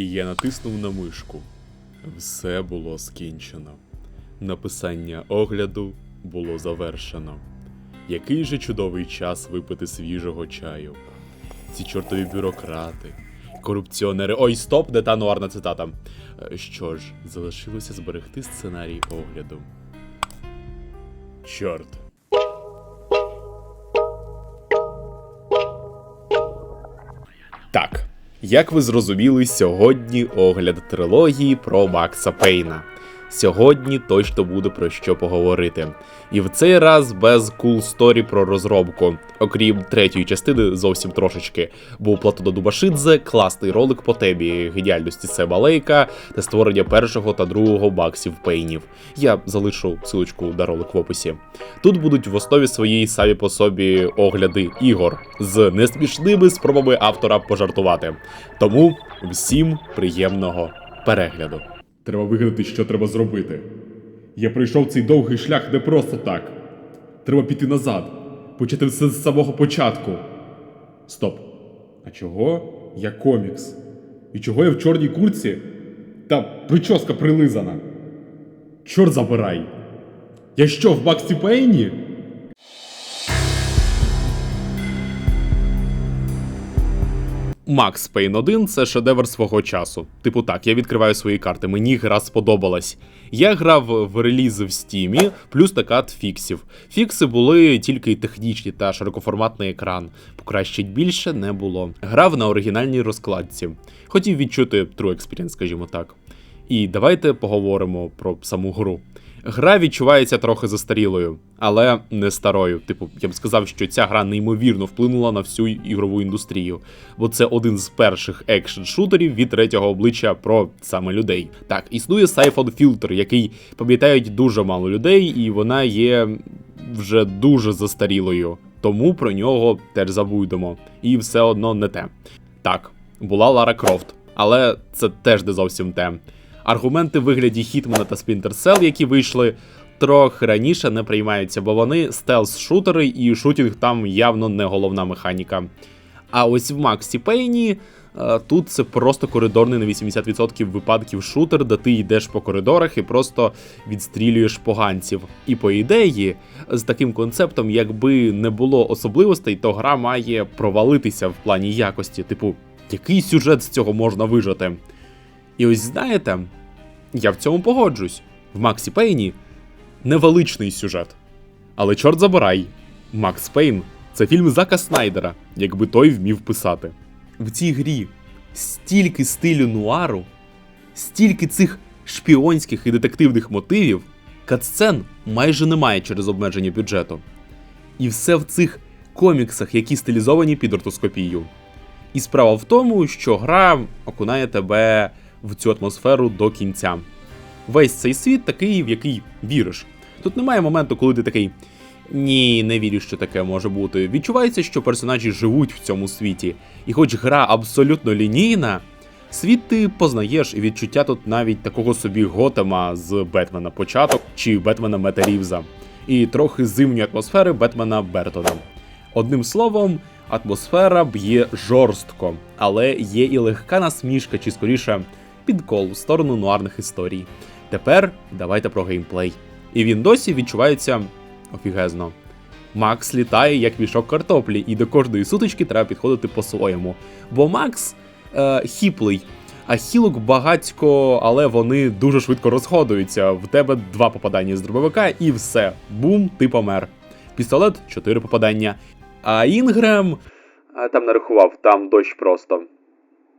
І я натиснув на мишку. Все було скінчено. Написання огляду було завершено. Який же чудовий час випити свіжого чаю. Ці чортові бюрократи, корупціонери. Ой, стоп, не та нуарна цитата. Е, Що ж, залишилося зберегти сценарій огляду. Чорт. Як ви зрозуміли, сьогодні огляд трилогії про Макса Пейна. Сьогодні точно буде про що поговорити. І в цей раз без cool story про розробку. Окрім третьої частини, зовсім трошечки. Був Платона Дубашидзе, класний ролик по темі геніальності Себа Лейка та створення першого та другого баксів пейнів. Я залишу силочку на ролик в описі. Тут будуть в основі своїй самі по собі огляди ігор з несмішними спробами автора пожартувати. Тому всім приємного перегляду. Треба вигадати, що треба зробити. Я пройшов цей довгий шлях не просто так. Треба піти назад, почати все з самого початку. Стоп. А чого я комікс? І чого я в чорній курці? Та прическа прилизана. Чорт забирай. Я що, в Максі Пейні? Макс Пейн 1 це шедевр свого часу. Типу так, я відкриваю свої карти, мені гра сподобалась. Я грав в релізи в стімі, плюс така фіксів. Фікси були тільки технічні та широкоформатний екран. Покращить більше не було. Грав на оригінальній розкладці. Хотів відчути true experience, скажімо так. І давайте поговоримо про саму гру. Гра відчувається трохи застарілою, але не старою. Типу, я б сказав, що ця гра неймовірно вплинула на всю ігрову індустрію, бо це один з перших екшн-шутерів від третього обличчя про саме людей. Так, існує Siphon Filter, який пам'ятають дуже мало людей, і вона є вже дуже застарілою. Тому про нього теж забудемо. І все одно не те. Так, була Лара Крофт, але це теж не зовсім те. Аргументи в вигляді Хітмана та Splinter Cell, які вийшли трохи раніше, не приймаються, бо вони стелс-шутери, і шутінг там явно не головна механіка. А ось в Максі Пейні е, тут це просто коридорний на 80% випадків шутер, де ти йдеш по коридорах і просто відстрілюєш поганців. І по ідеї, з таким концептом, якби не було особливостей, то гра має провалитися в плані якості. Типу, який сюжет з цього можна вижити? І ось знаєте, я в цьому погоджусь. В Максі Пейні невеличний сюжет. Але чорт забирай, Макс Пейн це фільм Зака Снайдера, якби той вмів писати. В цій грі стільки стилю нуару, стільки цих шпіонських і детективних мотивів, катсцен майже немає через обмеження бюджету. І все в цих коміксах, які стилізовані під ортоскопію. І справа в тому, що гра окунає тебе в цю атмосферу до кінця. Весь цей світ такий, в який віриш. Тут немає моменту, коли ти такий. Ні, не вірю, що таке може бути. Відчувається, що персонажі живуть в цьому світі. І хоч гра абсолютно лінійна, світ ти познаєш і відчуття тут навіть такого собі Готема з Бетмена початок чи Бетмена Мета Рівза. І трохи зимньої атмосфери Бетмена Бертона. Одним словом, атмосфера б'є жорстко, але є і легка насмішка, чи скоріше підкол в сторону нуарних історій. Тепер давайте про геймплей. І він досі відчувається офігезно. Макс літає як мішок картоплі, і до кожної сутички треба підходити по-своєму. Бо Макс е, хіплий, а хілок багатько, але вони дуже швидко розходуються. В тебе два попадання з дробовика, і все. Бум, ти помер. Пістолет 4 попадання. А Інгрем. Там нарахував, там дощ просто.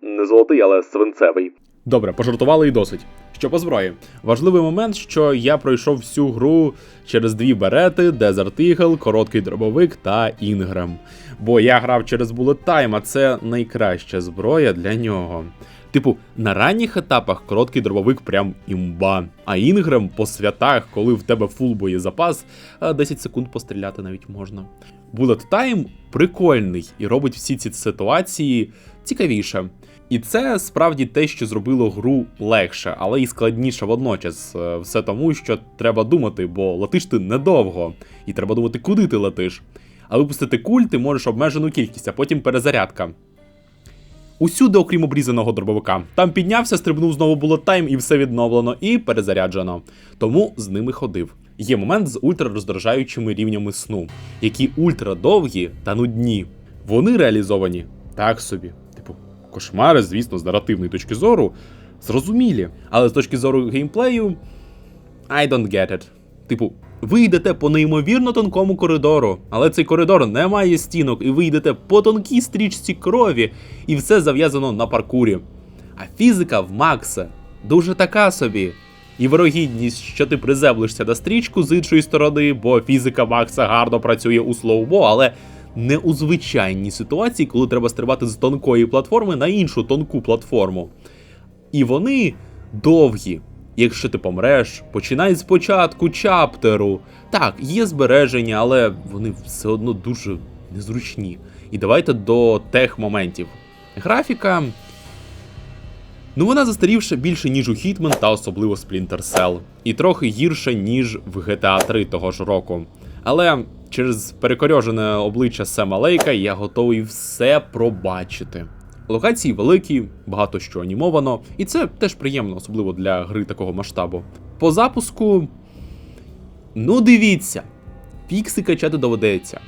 Не золотий, але свинцевий. Добре, пожартували і досить. Що по зброї? Важливий момент, що я пройшов всю гру через дві берети, Desert Eagle, короткий дробовик та Інгрем. Бо я грав через Bullet Time, а це найкраща зброя для нього. Типу, на ранніх етапах короткий дробовик прям імба. А інгрем по святах, коли в тебе фул боєзапас, а 10 секунд постріляти навіть можна. Bullet Time прикольний і робить всі ці ситуації цікавіше. І це справді те, що зробило гру легше, але і складніше водночас. Е, Все тому, що треба думати, бо летиш ти недовго, і треба думати, куди ти летиш. А випустити куль ти можеш обмежену кількість, а потім перезарядка. Усюди, окрім обрізаного дробовика. Там піднявся, стрибнув знову було тайм і все відновлено, і перезаряджено. Тому з ними ходив. Є момент з ультрароздражаючими рівнями сну, які ультрадовгі та нудні. Вони реалізовані так собі. Кошмари, звісно, з наративної точки зору, зрозумілі. Але з точки зору геймплею, I don't get it. Типу, ви йдете по неймовірно тонкому коридору, але цей коридор не має стінок, і ви йдете по тонкій стрічці крові, і все зав'язано на паркурі. А фізика в Макса дуже така собі. І вирогідність, що ти приземлишся на стрічку з іншої сторони, бо фізика Макса гарно працює у слоубо, але не у звичайній ситуації, коли треба стрибати з тонкої платформи на іншу тонку платформу. І вони довгі. Якщо ти помреш, починай спочатку чаптеру. Так, є збереження, але вони все одно дуже незручні. І давайте до тех моментів. Графіка. Ну, вона застарівша більше, ніж у Hitman та особливо Splinter Cell. І трохи гірше, ніж в GTA 3 того ж року. Але через перекорьожене обличчя Сема Лейка я готовий все пробачити. Локації великі, багато що анімовано, і це теж приємно, особливо для гри такого масштабу. По запуску. Ну, дивіться, фікси качати доведеться.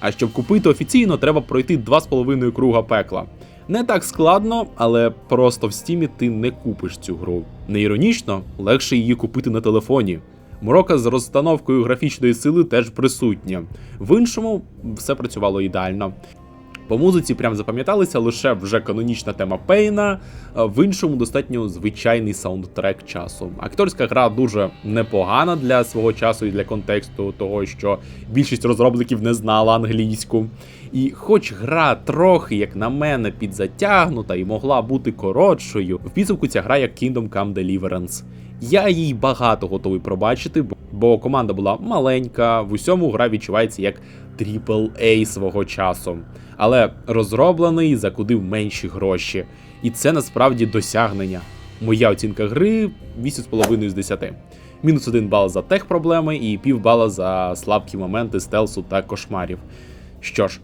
А щоб купити офіційно, треба пройти 2,5 круга пекла. Не так складно, але просто в стімі ти не купиш цю гру. Не іронічно, легше її купити на телефоні. Морока з розстановкою графічної сили теж присутня. В іншому все працювало ідеально. По музиці прям запам'яталися лише вже канонічна тема Пейна, в іншому достатньо звичайний саундтрек часу. Акторська гра дуже непогана для свого часу і для контексту того, що більшість розробників не знала англійську. І хоч гра трохи, як на мене, підзатягнута і могла бути коротшою, в підсумку ця гра як Kingdom Come Deliverance. Я їй багато готовий пробачити, бо- команда була маленька, в усьому гра відчувається як AAA свого часу. Але розроблений закудив менші гроші. І це насправді досягнення. Моя оцінка гри 8,5 з 10. Мінус 1 бал за тех проблеми і пів бала за слабкі моменти стелсу та кошмарів. Що ж,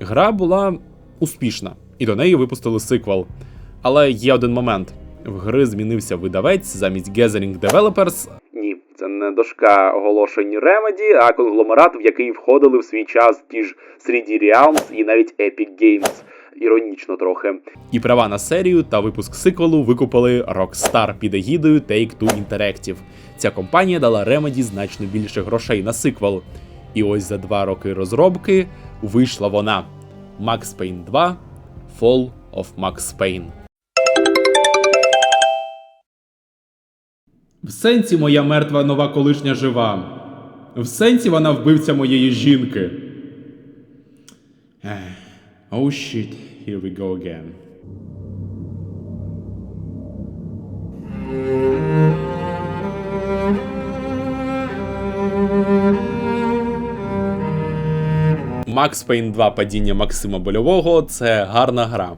гра була успішна, і до неї випустили сиквел. Але є один момент: в гри змінився видавець замість Gathering Developers. Ні, це не дошка оголошень Remedy, а конгломерат, в який входили в свій час ті ж 3D Realms і навіть Epic Games. Іронічно трохи. І права на серію та випуск сиквелу викупили Rockstar під егідою Take-Two Interactive. Ця компанія дала Remedy значно більше грошей на сиквел. І ось за два роки розробки вийшла вона: Max Payne 2 Fall of Max Payne. В сенсі моя мертва нова колишня жива. В сенсі вона вбивця моєї жінки. Oh shit, here we go again. Max Payne 2 падіння Максима Больового це гарна гра.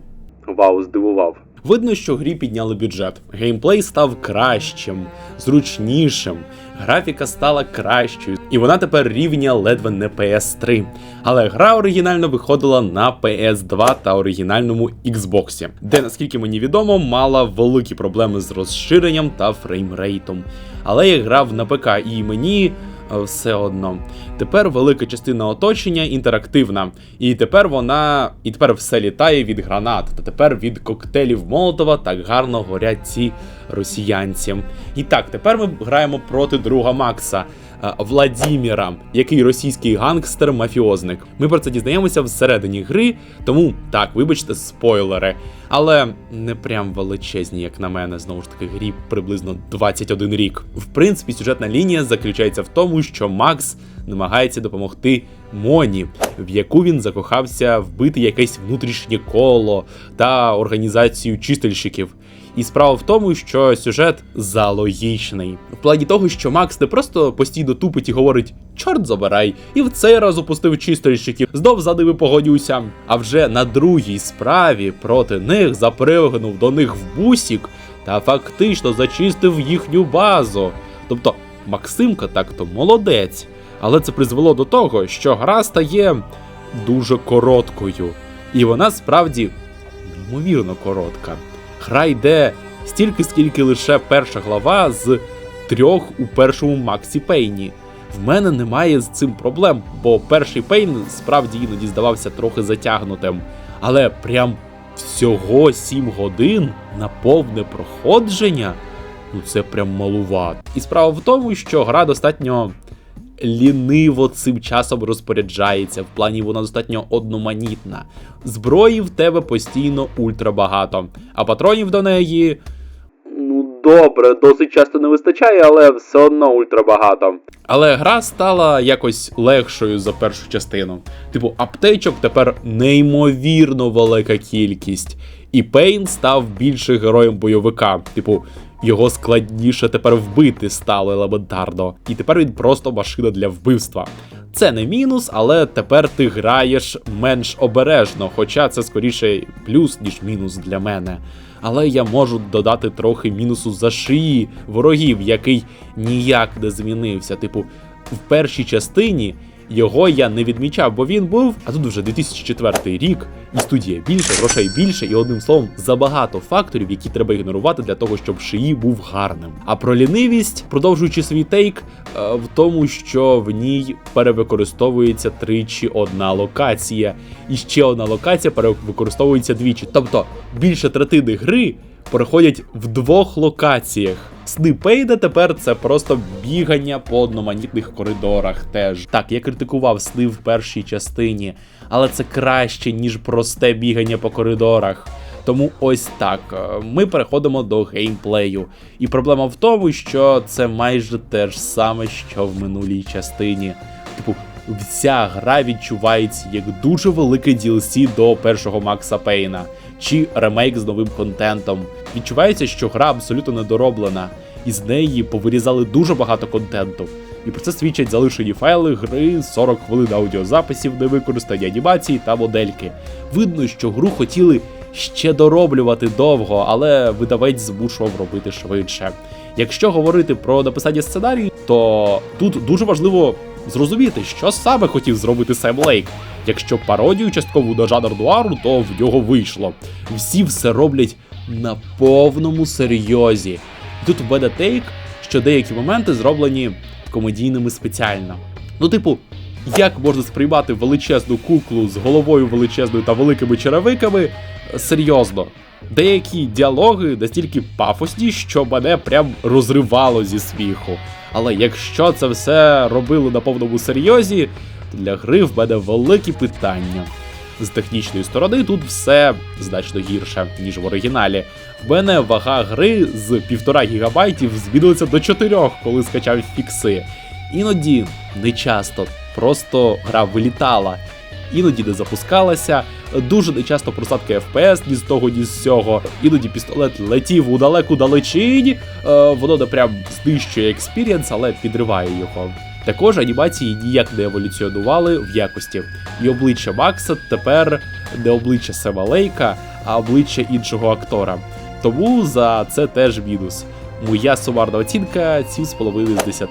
Вау, здивував. Видно, що грі підняли бюджет. Геймплей став кращим, зручнішим, графіка стала кращою, і вона тепер рівня ледве не PS3. Але гра оригінально виходила на PS2 та оригінальному Xbox, де, наскільки мені відомо, мала великі проблеми з розширенням та фреймрейтом. Але я грав на ПК і мені все одно. Тепер велика частина оточення інтерактивна, і тепер вона. І тепер все літає від гранат, та тепер від коктейлів Молотова так гарно горять ці росіянці. І так, тепер ми граємо проти друга Макса. е, Владіміра, який російський гангстер-мафіозник. Ми про це дізнаємося всередині гри, тому так, вибачте, спойлери. Але не прям величезні, як на мене, знову ж таки, грі приблизно 21 рік. В принципі, сюжетна лінія заключається в тому, що Макс намагається допомогти Моні, в яку він закохався вбити якесь внутрішнє коло та організацію чистильщиків. І справа в тому, що сюжет залогічний. В плані того, що Макс не просто постійно тупить і говорить чорт забирай, і в цей раз опустив чистильщиків, знов за ними погонюся. А вже на другій справі проти них запригнув до них в бусік та фактично зачистив їхню базу. Тобто Максимка так-то молодець. Але це призвело до того, що гра стає дуже короткою. І вона справді неймовірно коротка. Гра йде стільки, скільки лише перша глава з трьох у першому Максі Пейні. В мене немає з цим проблем, бо перший Пейн справді іноді здавався трохи затягнутим. Але прям всього 7 годин на повне проходження ну це прям малувато. І справа в тому, що гра достатньо ліниво цим часом розпоряджається. В плані вона достатньо одноманітна. Зброї в тебе постійно ультра багато, а патронів до неї. Ну, добре, досить часто не вистачає, але все одно ультра багато. Але гра стала якось легшою за першу частину. Типу, аптечок тепер неймовірно велика кількість. І Пейн став більше героєм бойовика. Типу, його складніше тепер вбити стало елементарно. І тепер він просто машина для вбивства. Це не мінус, але тепер ти граєш менш обережно, хоча це скоріше плюс, ніж мінус для мене. Але я можу додати трохи мінусу за шиї ворогів, який ніяк не змінився. Типу, в першій частині його я не відмічав, бо він був, а тут вже 2004 рік, і студія більше, грошей більше, і одним словом, забагато факторів, які треба ігнорувати для того, щоб шиї був гарним. А про лінивість, продовжуючи свій тейк, е, в тому, що в ній перевикористовується тричі одна локація, і ще одна локація перевикористовується двічі. Тобто більше третини гри проходять в двох локаціях. Сни Пейда тепер це просто бігання по одноманітних коридорах. Теж так, я критикував сни в першій частині, але це краще, ніж просте бігання по коридорах. Тому ось так. е, Ми переходимо до геймплею. І проблема в тому, що це майже те ж саме, що в минулій частині. Типу, вся гра відчувається як дуже велике DLC до першого Макса Пейна, чи ремейк з новим контентом. Відчувається, що гра абсолютно недороблена, і з неї повирізали дуже багато контенту. І про це свідчать залишені файли гри, 40 хвилин аудіозаписів, невикористані анімації та модельки. Видно, що гру хотіли ще дороблювати довго, але видавець змушував робити швидше. Якщо говорити про написання сценарію, то тут дуже важливо зрозуміти, що саме хотів зробити Сем Лейк. Якщо пародію часткову на жанр нуару, то в нього вийшло. Всі все роблять на повному серйозі. І тут в мене тейк, що деякі моменти зроблені комедійними спеціально. Ну, типу, як можна сприймати величезну куклу з головою величезною та великими черевиками серйозно? Деякі діалоги настільки пафосні, що мене прям розривало зі сміху. Але якщо це все робили на повному серйозі, то для гри в мене великі питання. З технічної сторони тут все значно гірше, ніж в оригіналі. В мене вага гри з 1,5 гігабайтів змінилася до 4, коли скачав фікси. Іноді не часто, просто гра вилітала, іноді не запускалася, дуже нечасто просадки FPS ні з того, ні з цього. Іноді пістолет летів у далеку далечінь, е, воно не прям знищує експірієнс, але підриває його. Також анімації ніяк не еволюціонували в якості, і обличчя Макса тепер не обличчя Сема Лейка, а обличчя іншого актора. Тому за це теж мінус. Моя сумарна оцінка 7,5 з 10.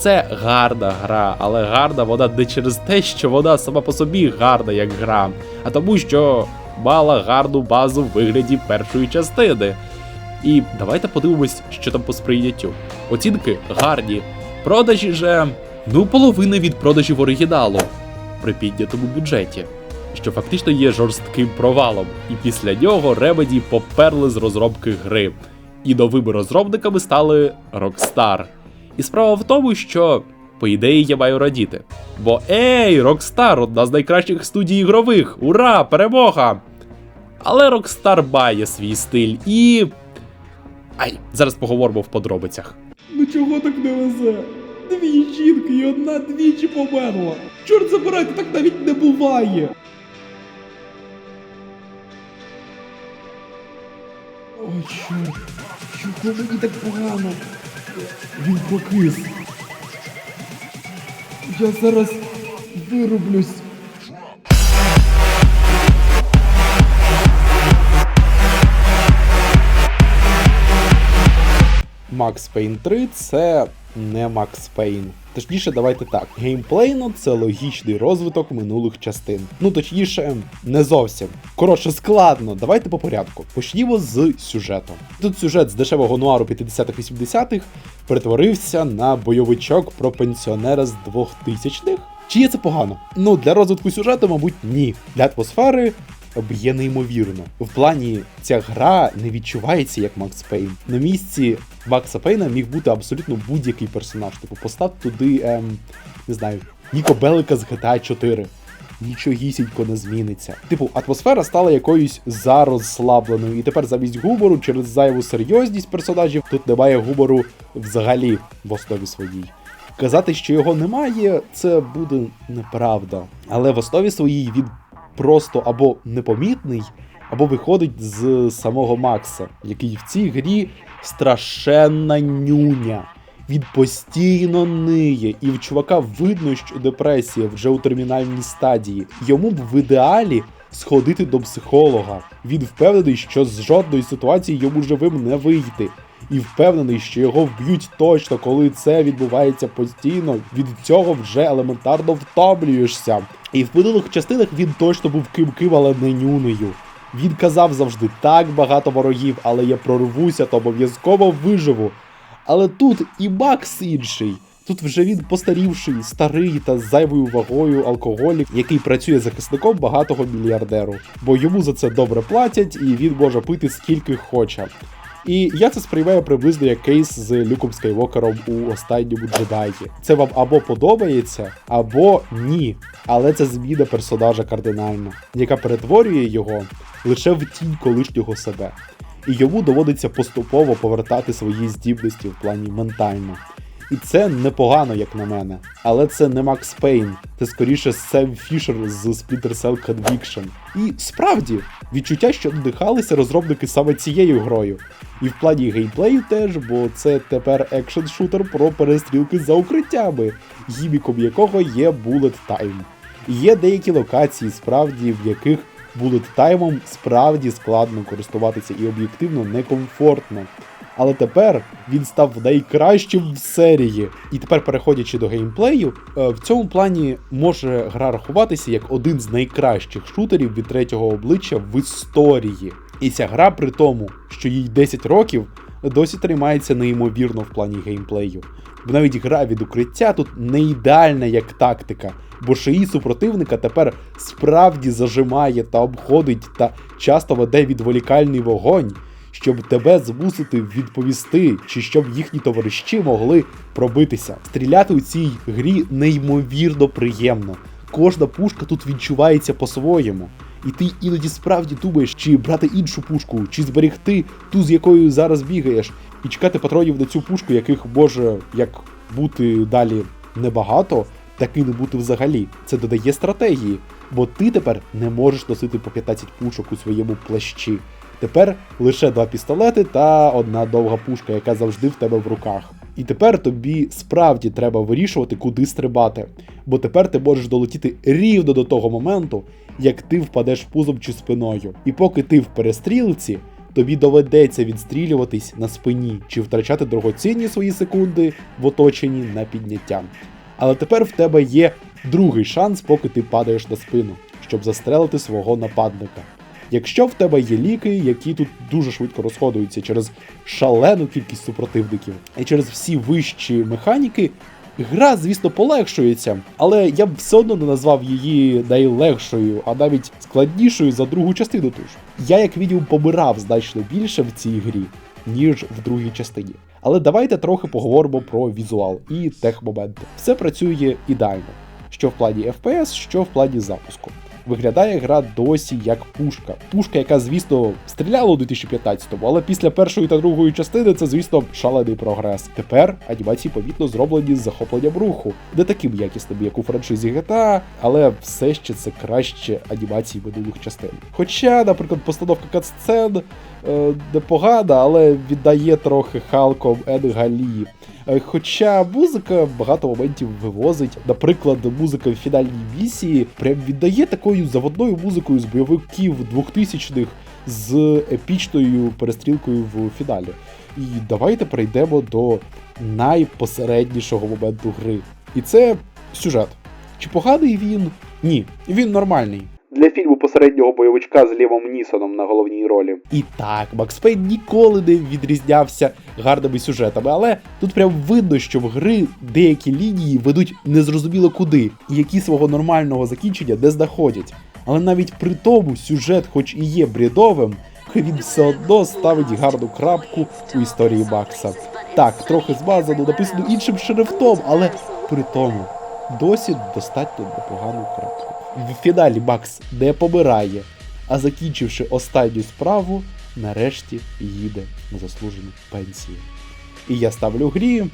Це гарна гра, але гарна вона не через те, що вона сама по собі гарна як гра, а тому, що мала гарну базу в вигляді першої частини. І давайте подивимось, що там по сприйняттю. Оцінки гарні. Продажі же, ну, половина від продажів оригіналу при піднятому бюджеті, що фактично є жорстким провалом. І після нього Remedy поперли з розробки гри. І новими розробниками стали Rockstar. І справа в тому, що, по ідеї, я маю радіти. Бо ей, Rockstar, одна з найкращих студій ігрових! Ура! Перемога! Але Rockstar має свій стиль і. Ай, зараз поговоримо в подробицях. Ну чого так не везе? Дві жінки і одна двічі померла. Чорт забирайте, так навіть не буває. Ой, чорт, чого мені так погано? Він покис. Я зараз вирублюсь. Max Payne 3 це не Макс Пейн. Точніше, давайте так. Геймплейно це логічний розвиток минулих частин. Ну точніше, не зовсім. Коротше, складно. Давайте по порядку. Почнімо з сюжету. Тут сюжет з дешевого нуару 50-х-80-х перетворився на бойовичок про пенсіонера з 2000-х. Чи є це погано? Ну, для розвитку сюжету, мабуть, ні. Для атмосфери б'є неймовірно. В плані ця гра не відчувається як Макс Пейн. На місці Макса Пейна міг бути абсолютно будь-який персонаж. Типу, постав туди, ем, не знаю, Ніко Белика з GTA 4. Нічогісінько не зміниться. Типу, атмосфера стала якоюсь зарозслабленою, і тепер замість гумору через зайву серйозність персонажів тут немає гумору взагалі в основі своїй. Казати, що його немає, це буде неправда. Але в основі своїй він просто або непомітний, або виходить з самого Макса, який в цій грі страшенна нюня. Він постійно ниє, і в чувака видно, що депресія вже у термінальній стадії. Йому б в ідеалі сходити до психолога. Він впевнений, що з жодної ситуації йому живим не вийти. І впевнений, що його вб'ють точно, коли це відбувається постійно. Від цього вже елементарно втомлюєшся. І в минулих частинах він точно був ким-ким, але не нюнею. Він казав завжди так багато ворогів, але я прорвуся, то обов'язково виживу. Але тут і Макс інший. Тут вже він постарівший, старий та з зайвою вагою алкоголік, який працює захисником багатого мільярдеру, бо йому за це добре платять, і він може пити скільки хоче. І я це сприймаю приблизно як кейс з Люком Скайвокером у останньому джедаї. Це вам або подобається, або ні. Але це зміна персонажа кардинально, яка перетворює його лише в тінь колишнього себе. І йому доводиться поступово повертати свої здібності в плані ментально. І це непогано, як на мене. Але це не Макс Пейн, це скоріше Сем Фішер з Splinter Cell Conviction. І справді, відчуття, що надихалися розробники саме цією грою. І в плані геймплею теж, бо це тепер екшн-шутер про перестрілки за укриттями, гіміком якого є Bullet Time. І є деякі локації, справді, в яких Bullet Time справді складно користуватися і об'єктивно некомфортно. Але тепер він став найкращим в серії. І тепер, переходячи до геймплею, е, в цьому плані може гра рахуватися як один з найкращих шутерів від третього обличчя в історії. І ця гра, при тому, що їй 10 років, досі тримається неймовірно в плані геймплею. Бо навіть гра від укриття тут не ідеальна як тактика, бо шиї супротивника тепер справді зажимає та обходить та часто веде відволікальний вогонь щоб тебе змусити відповісти, чи щоб їхні товариші могли пробитися. Стріляти у цій грі неймовірно приємно. Кожна пушка тут відчувається по-своєму. І ти іноді справді думаєш, чи брати іншу пушку, чи зберегти ту, з якою зараз бігаєш, і чекати патронів на цю пушку, яких може як бути далі небагато, так і не бути взагалі. Це додає стратегії, бо ти тепер не можеш носити по 15 пушок у своєму плащі. Тепер лише два пістолети та одна довга пушка, яка завжди в тебе в руках. І тепер тобі справді треба вирішувати, куди стрибати. Бо тепер ти можеш долетіти рівно до того моменту, як ти впадеш пузом чи спиною. І поки ти в перестрілці, тобі доведеться відстрілюватись на спині чи втрачати дорогоцінні свої секунди в оточенні на підняття. Але тепер в тебе є другий шанс, поки ти падаєш на спину, щоб застрелити свого нападника. Якщо в тебе є ліки, які тут дуже швидко розходуються через шалену кількість супротивників і через всі вищі механіки, гра, звісно, полегшується, але я б все одно не назвав її найлегшою, а навіть складнішою за другу частину. Тож я, як мінімум, помирав значно більше в цій грі, ніж в другій частині. Але давайте трохи поговоримо про візуал і техмоменти. Все працює ідеально, що в плані FPS, що в плані запуску виглядає гра досі як пушка. Пушка, яка, звісно, стріляла у 2015-му, але після першої та другої частини це, звісно, шалений прогрес. Тепер анімації помітно зроблені з захопленням руху, не таким якісним, як у франшизі GTA, але все ще це краще анімації минулих частин. Хоча, наприклад, постановка катсцен е, непогана, але віддає трохи халком Енгалі. Е, хоча музика багато моментів вивозить. Наприклад, музика в фінальній місії прям віддає такою заводною музикою з бойовиків 2000-х з епічною перестрілкою в фіналі. І давайте перейдемо до найпосереднішого моменту гри. І це сюжет. Чи поганий він? Ні, він нормальний. Для фільму посереднього бойовичка з Лівом Нісоном на головній ролі. І так, Макс Пейн ніколи не відрізнявся гарними сюжетами, але тут прям видно, що в гри деякі лінії ведуть незрозуміло куди, і які свого нормального закінчення не знаходять. Але навіть при тому сюжет, хоч і є брідовим, він все одно ставить гарну крапку у історії Макса. Так, трохи змазано, написано іншим шрифтом, але при тому досі достатньо непогану крапку. В фіналі Макс не помирає, а закінчивши останню справу, нарешті їде на заслужену пенсію. І я ставлю грі.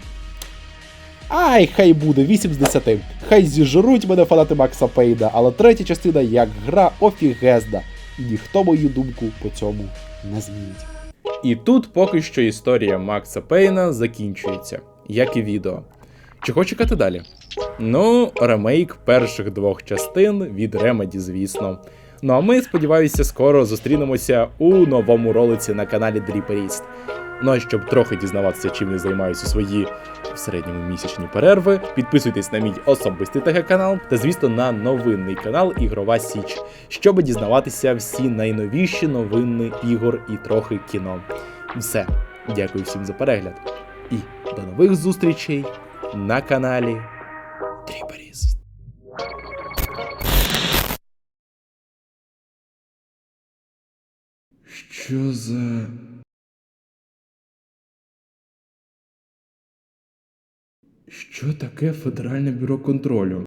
Ай, хай буде 8 з 10. Хай зіжруть мене фанати Макса Пейна, але третя частина як гра офігезна. Ніхто мою думку по цьому не змінить. І тут поки що історія Макса Пейна закінчується, як і відео. Чого чекати далі? Ну, ремейк перших двох частин від Remedy, звісно. Ну а ми, сподіваюся, скоро зустрінемося у новому ролиці на каналі Dripperist. Ну а щоб трохи дізнаватися, чим я займаюся у свої в середньому місячні перерви, підписуйтесь на мій особистий ТГ-канал та, звісно, на новинний канал Ігрова Січ, щоб дізнаватися всі найновіші новини ігор і трохи кіно. Все, дякую всім за перегляд. І до нових зустрічей на каналі Тріперіст. Що за. Що таке Федеральне бюро контролю?